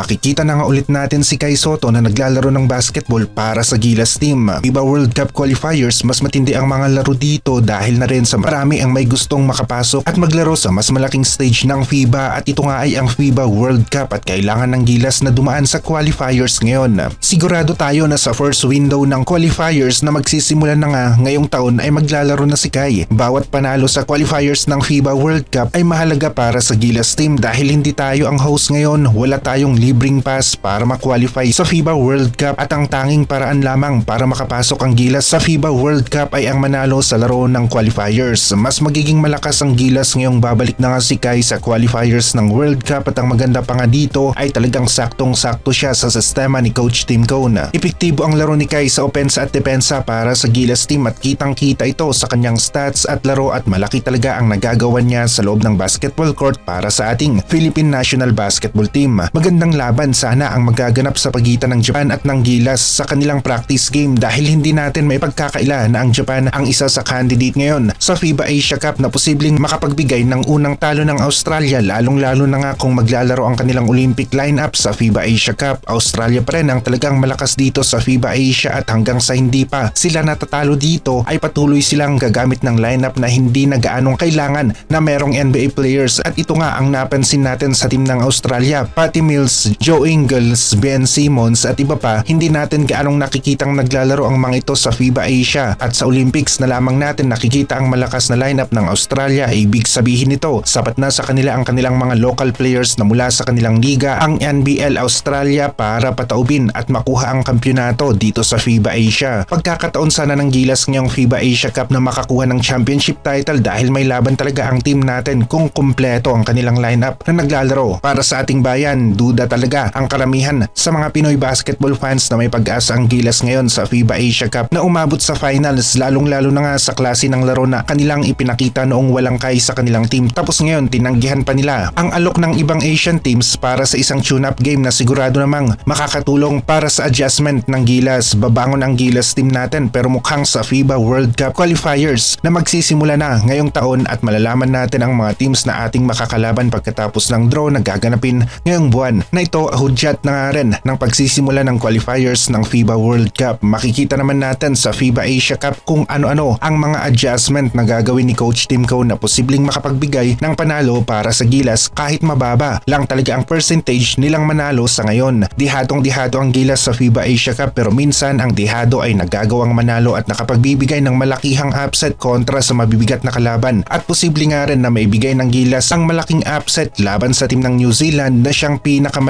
makikita na nga ulit natin si Kai Soto na naglalaro ng basketball para sa Gilas team. FIBA World Cup qualifiers, mas matindi ang mga laro dito dahil na rin sa marami ang may gustong makapasok at maglaro sa mas malaking stage ng FIBA at ito nga ay ang FIBA World Cup at kailangan ng Gilas na dumaan sa qualifiers ngayon. Sigurado tayo na sa first window ng qualifiers na magsisimula na nga ngayong taon ay maglalaro na si Kai. Bawat panalo sa qualifiers ng FIBA World Cup ay mahalaga para sa Gilas team dahil hindi tayo ang host ngayon, wala tayong libreng pass para makwalify sa FIBA World Cup at ang tanging paraan lamang para makapasok ang Gilas sa FIBA World Cup ay ang manalo sa laro ng qualifiers. Mas magiging malakas ang Gilas ngayong babalik na nga si Kai sa qualifiers ng World Cup at ang maganda pa nga dito ay talagang saktong-sakto siya sa sistema ni Coach Tim Cone. Epektibo ang laro ni Kai sa opensa at depensa para sa Gilas team at kitang-kita ito sa kanyang stats at laro at malaki talaga ang nagagawa niya sa loob ng basketball court para sa ating Philippine National Basketball Team. Magandang laban sana ang magaganap sa pagitan ng Japan at ng Gilas sa kanilang practice game dahil hindi natin may pagkakaila na ang Japan ang isa sa candidate ngayon sa FIBA Asia Cup na posibleng makapagbigay ng unang talo ng Australia lalong-lalo na nga kung maglalaro ang kanilang Olympic lineup sa FIBA Asia Cup. Australia pa rin ang talagang malakas dito sa FIBA Asia at hanggang sa hindi pa sila natatalo dito ay patuloy silang gagamit ng lineup na hindi na gaanong kailangan na merong NBA players at ito nga ang napansin natin sa team ng Australia. Patty Mills, Joe Ingles, Ben Simmons at iba pa hindi natin gaanong nakikitang naglalaro ang mga ito sa FIBA Asia at sa Olympics na lamang natin nakikita ang malakas na lineup ng Australia ibig sabihin nito sapat na sa kanila ang kanilang mga local players na mula sa kanilang liga ang NBL Australia para pataubin at makuha ang kampyonato dito sa FIBA Asia. Pagkakataon sana ng Gilas ngayong FIBA Asia Cup na makakuha ng championship title dahil may laban talaga ang team natin kung kumpleto ang kanilang lineup na naglalaro. Para sa ating bayan, duda talaga ang karamihan sa mga Pinoy basketball fans na may pag-asa ang Gilas ngayon sa FIBA Asia Cup na umabot sa finals lalong-lalo na nga sa klase ng laro na kanilang ipinakita noong walang kay sa kanilang team. Tapos ngayon tinanggihan pa nila ang alok ng ibang Asian teams para sa isang tune-up game na sigurado namang makakatulong para sa adjustment ng Gilas. Babangon ang Gilas team natin pero mukhang sa FIBA World Cup qualifiers na magsisimula na ngayong taon at malalaman natin ang mga teams na ating makakalaban pagkatapos ng draw na gaganapin ngayong buwan na ito hudyat na nga rin ng pagsisimula ng qualifiers ng FIBA World Cup. Makikita naman natin sa FIBA Asia Cup kung ano-ano ang mga adjustment na gagawin ni Coach Tim Cone na posibleng makapagbigay ng panalo para sa Gilas kahit mababa lang talaga ang percentage nilang manalo sa ngayon. Dihadong dihado ang Gilas sa FIBA Asia Cup pero minsan ang dihado ay nagagawang manalo at nakapagbibigay ng malakihang upset kontra sa mabibigat na kalaban at posible nga rin na maibigay ng Gilas ang malaking upset laban sa team ng New Zealand na siyang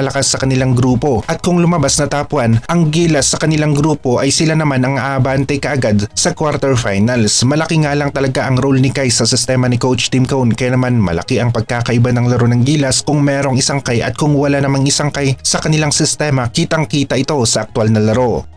pinakamalakas sa kanilang grupo at kung lumabas na top 1 ang Gilas sa kanilang grupo ay sila naman ang aabante kaagad sa quarterfinals. Malaki nga lang talaga ang role ni Kai sa sistema ni Coach Tim Cone kaya naman malaki ang pagkakaiba ng laro ng Gilas kung merong isang Kai at kung wala namang isang Kai sa kanilang sistema kitang kita ito sa aktual na laro.